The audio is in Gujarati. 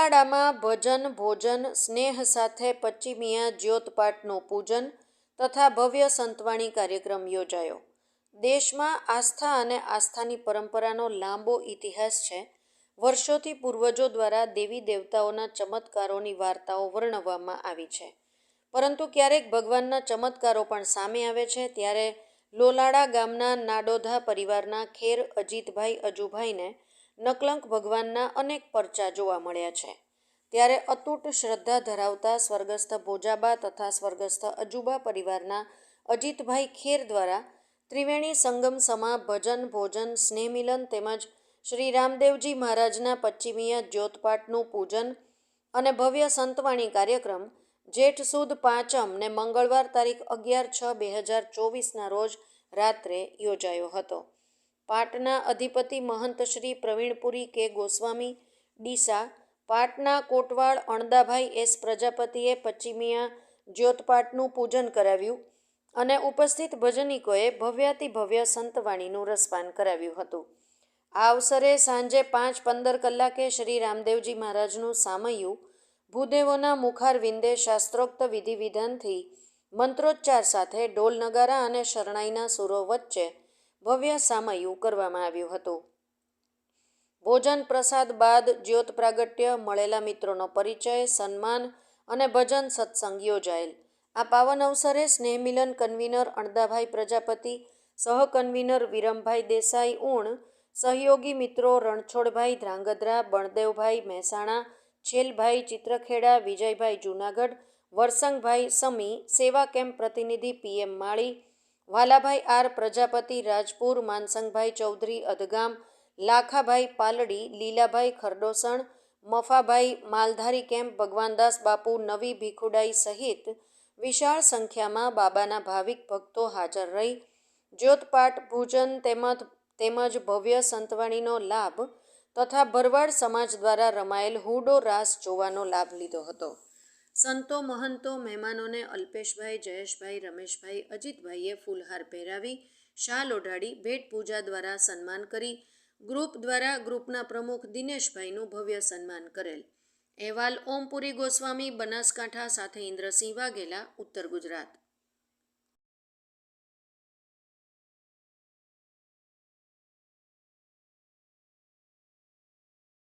લોલાડામાં ભજન, ભોજન, સ્નેહ સાથે પચ્ચીમિયા, જ્યોતપાઠનું પૂજન તથા ભવ્ય સંતવાણી કાર્યક્રમ યોજાયો. દેશમાં આસ્થા અને આસ્થાની પરંપરાનો લાંબો ઇતિહાસ છે. વર્ષોથી પૂર્વજો દ્વારા દેવી દેવતાઓના ચમત્કારોની વાર્તાઓ વર્ણવવામાં આવી છે. પરંતુ ક્યારેક ભગવાનના ચમત્કારો પણ સામે આવે છે, ત્યારે લોલાડા ગામના નાડોધા પરિવારના ખેર અજીતભાઈ અજુભાઈને નકલંક ભગવાનના અનેક પરચા જોવા મળ્યા છે. ત્યારે અતૂટ શ્રદ્ધા ધરાવતા સ્વર્ગસ્થ ભોજાબા તથા સ્વર્ગસ્થ અજુબા પરિવારના અજીતભાઈ ખેર દ્વારા ત્રિવેણી સંગમ સમા ભજન, ભોજન, સ્નેહમિલન તેમજ શ્રી રામદેવજી મહારાજના પશ્ચિમીય જ્યોતપાઠનું પૂજન અને ભવ્ય સંતવાણી કાર્યક્રમ જેઠ સુદ પાંચમ ને મંગળવાર તારીખ અગિયાર છ બે હજાર ચોવીસના રોજ રાત્રે યોજાયો હતો. પાટના અધિપતિ મહંત શ્રી પ્રવીણપુરી કે ગોસ્વામી, ડીસા, પાટના કોટવાળ અણદાભાઈ એસ પ્રજાપતિએ પશ્ચિમિયા જ્યોતપાઠનું પૂજન કરાવ્યું અને ઉપસ્થિત ભજનિકોએ ભવ્યાતિ ભવ્ય સંતવાણીનું રસપાન કરાવ્યું હતું. આ અવસરે સાંજે પાંચ પંદર કલાકે શ્રી રામદેવજી મહારાજનું સામયું, ભૂદેવોના મુખારવિંદે શાસ્ત્રોક્ત વિધિ વિધાનથી મંત્રોચ્ચાર સાથે ઢોલ નગારા અને શરણાઈના સુરો વચ્ચે ભવ્ય સામૈયું કરવામાં આવ્યું હતું. ભોજન પ્રસાદ બાદ જ્યોત પ્રાગટ્ય, મળેલા મિત્રોનો પરિચય, સન્માન અને ભજન સત્સંગ યોજાયેલ. આ પાવન અવસરે સ્નેહમિલન કન્વીનર અણદાભાઈ પ્રજાપતિ, સહકન્વીનર વિરમભાઈ દેસાઈ ઉણ સહયોગી મિત્રો રણછોડભાઈ ધ્રાંગધ્રા, બળદેવભાઈ મહેસાણા, છેલભાઈ ચિત્રખેડા, વિજયભાઈ જુનાગઢ, વરસંગભાઈ સમી, સેવા કેમ્પ પ્રતિનિધિ PM Mali Valabhai R Prajapati, Rajpur Mansangbhai Chaudhary Adhgam Lakhabhai Paldi, Lilabhai Khardosan, Mafabhai Maldhari camp, Bhagwandas Bapu, નવી ભીખુડાઈ સહિત વિશાળ સંખ્યામાં બાબાના ભાવિક ભક્તો હાજર રહી. જ્યોતપાઠ ભોજન તેમજ તેમજ ભવ્ય સંતવાણીનો લાભ તથા ભરવાડ સમાજ દ્વારા રમાયેલ હુડો રાસ જોવાનો લાભ લીધો હતો. સંતો, મહંતો, મહેમાનોને અલ્પેશભાઈ, જયેશભાઈ, રમેશભાઈ, અજીતભાઈએ ફૂલહાર પહેરાવી, શાલ ઓઢાડી, ભેટ પૂજા દ્વારા સન્માન કરી, ગ્રુપ દ્વારા ગ્રુપના પ્રમુખ દિનેશભાઈનું ભવ્ય સન્માન કરેલ. અહેવાલ ઓમપુરી ગોસ્વામી, બનાસકાંઠા સાથે ઇન્દ્રસિંહ વાઘેલા, ઉત્તર ગુજરાત.